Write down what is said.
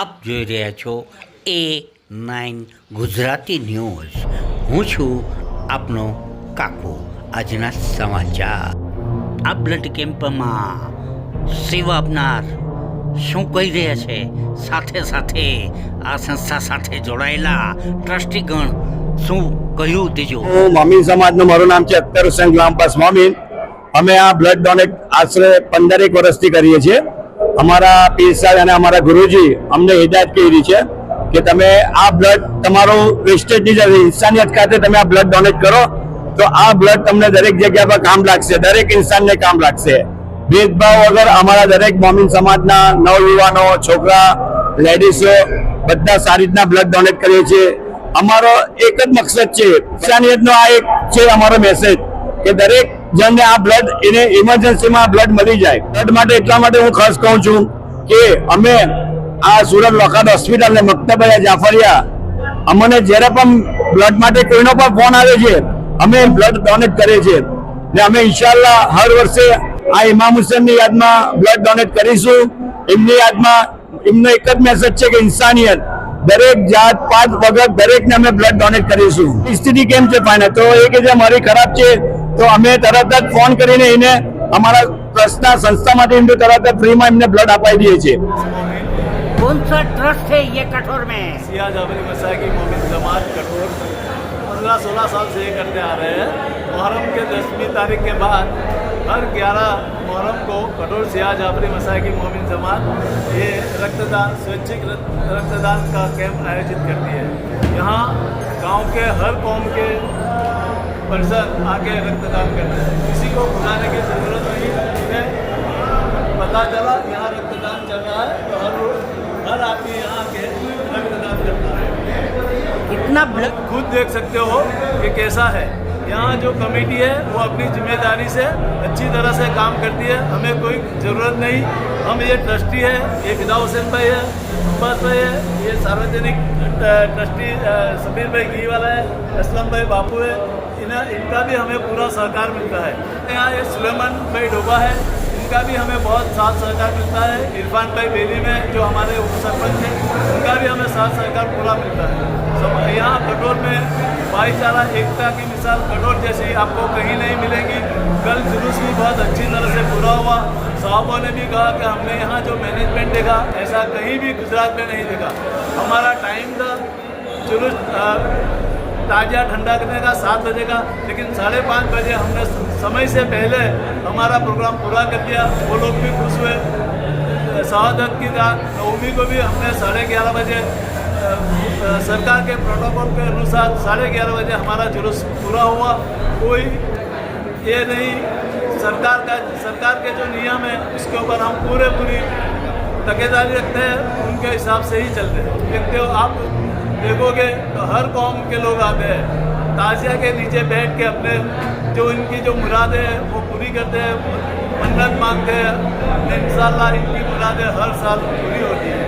આપ જોઈ રહ્યા છો એ નાઇન ગુજરાતી ન્યૂઝ હું છું આપનો કાકો આજના સમાચાર આ બ્લડ કેમ્પમાં સેવા આપનાર શું કહી રહ્યા છે સાથે સાથે આ સંસ્થા સાથે જોડાયેલા ટ્રસ્ટીગણ શું કહ્યું તેજો મમીન સમાજનું મારું નામ છે અખ્તર હુસેન ગુલામ પાસ મમીન અમે આ બ્લડ ડોનેટ આશરે પંદરેક વર્ષથી કરીએ છીએ અમારા પીર સાહેબ અને અમારા ગુરુજી અમને હિદાયત કરી છે કે તમે આ બ્લડ તમારું વેસ્ટેજની જે ઇન્સાનિયત ખાતે તમે આ બ્લડ ડોનેટ કરો તો આ બ્લડ તમને દરેક જગ્યા પર કામ લાગશે દરેક ઇન્સાનને કામ લાગશે ભેદભાવ વગર અમારા દરેક મોમિન સમાજના નવયુવાનો છોકરા લેડીઝો બધા સારી રીતના બ્લડ ડોનેટ કરીએ છીએ અમારો એક જ મકસદ છે ઇન્સાનિયતનો આ એક છે અમારો મેસેજ કે દરેક જેમને આ બ્લડ એને ઇમરજન્સીમાં બ્લડ મળી જાય બ્લડ માટે એટલા માટે હું ખાસ કહું છું કે અમે આ સુરત લોકાદ હોસ્પિટલ ને મક્તબયા જાફરિયા અમને જ્યારે પણ બ્લડ માટે કોઈનો પણ ફોન આવે છે અમે બ્લડ ડોનેટ કરીએ છીએ ને અમે ઇન્શાલ્લાહ હર વર્ષે આ ઇમામ હુસેનની યાદમાં બ્લડ ડોનેટ કરીશું એમની યાદમાં એમનો એક જ મેસેજ છે કે ઇન્સાનિયત દરેક જાત પાંચ વગર દરેકને અમે બ્લડ ડોનેટ કરીશું સ્થિતિ કેમ છે ફાઇનલ તો એ કે જે મારી ખરાબ છે तो हमें तरह-तरह फोन કરીને એને અમારા પ્રસના સંસ્થામાંથી હિન્દુ તરફથી મેમને બ્લડ અપાઈ દીય છે કોન્સર્ટ ટ્રસ્ટ છે યે કઠોર મે સિયાજાફરી મસાકી મુમિન જમાત કઠોર ફરલા 16 સાલ સે કંડ્યા આ રહે હરમ કે 10મી તારીખ કે બાદ હર 11 મોહરમ કો કઠોર સિયાજાફરી મસાકી મુમિન જમાત યે રક્તદાન સ્વયંઈગ રક્તદાન કા કેમ્પ આયોજિત કરતી હૈ યહાં ગામ કે હર કોમ કે पर्सन आके रक्तदान कर रहे हैं किसी को बुलाने की ज़रूरत नहीं है पता चला यहाँ रक्तदान चल रहा है तो हर रोज हर आदमी यहाँ आके रक्तदान करता है इतना खुद देख सकते हो कि कैसा है यहाँ जो कमेटी है वो अपनी जिम्मेदारी से अच्छी तरह से काम करती है हमें कोई ज़रूरत नहीं हम ये ट्रस्टी है ये फिदा हुसैन भाई है महत्व तो है ये सार्वजनिक ट्रस्टी समीर भाई घी वाला है असलम भाई बापू है इन इनका भी हमें पूरा सहकार मिलता है यहाँ ये सुलेमन भाई डोबा है इनका भी हमें बहुत साथ सहकार मिलता है इरफान भाई बेली में जो हमारे उप सरपंच हैं उनका भी हमें साथ सहकार पूरा मिलता है तो यहाँ कटोर में भाईचारा एकता की मिसाल कठोर जैसी आपको कहीं नहीं मिलेगी कल जुलूस भी बहुत अच्छी तरह से पूरा हुआ साहबों ने भी कहा कि हमने यहाँ जो मैनेज देखा ऐसा कहीं भी गुजरात में नहीं देखा हमारा टाइम था चलो ताज़ा ठंडा करने का सात बजे का लेकिन साढ़े पाँच बजे हमने समय से पहले हमारा प्रोग्राम पूरा कर दिया वो लोग भी खुश हुए शहादत की रात नवमी को भी हमने साढ़े ग्यारह बजे सरकार के प्रोटोकॉल के अनुसार साढ़े ग्यारह बजे हमारा जुलूस पूरा हुआ कोई ये नहीं सरकार का सरकार के जो नियम है उसके ऊपर हम पूरे पूरी तकेदारी रखते हैं उनके हिसाब से ही चलते हैं देखते हो आप देखोगे तो हर कौम के लोग आते हैं ताजिया के नीचे बैठ के अपने जो इनकी जो मुरादें हैं वो पूरी करते हैं मन्नत मांगते हैं इन इनकी मुरादें हर साल पूरी होती हैं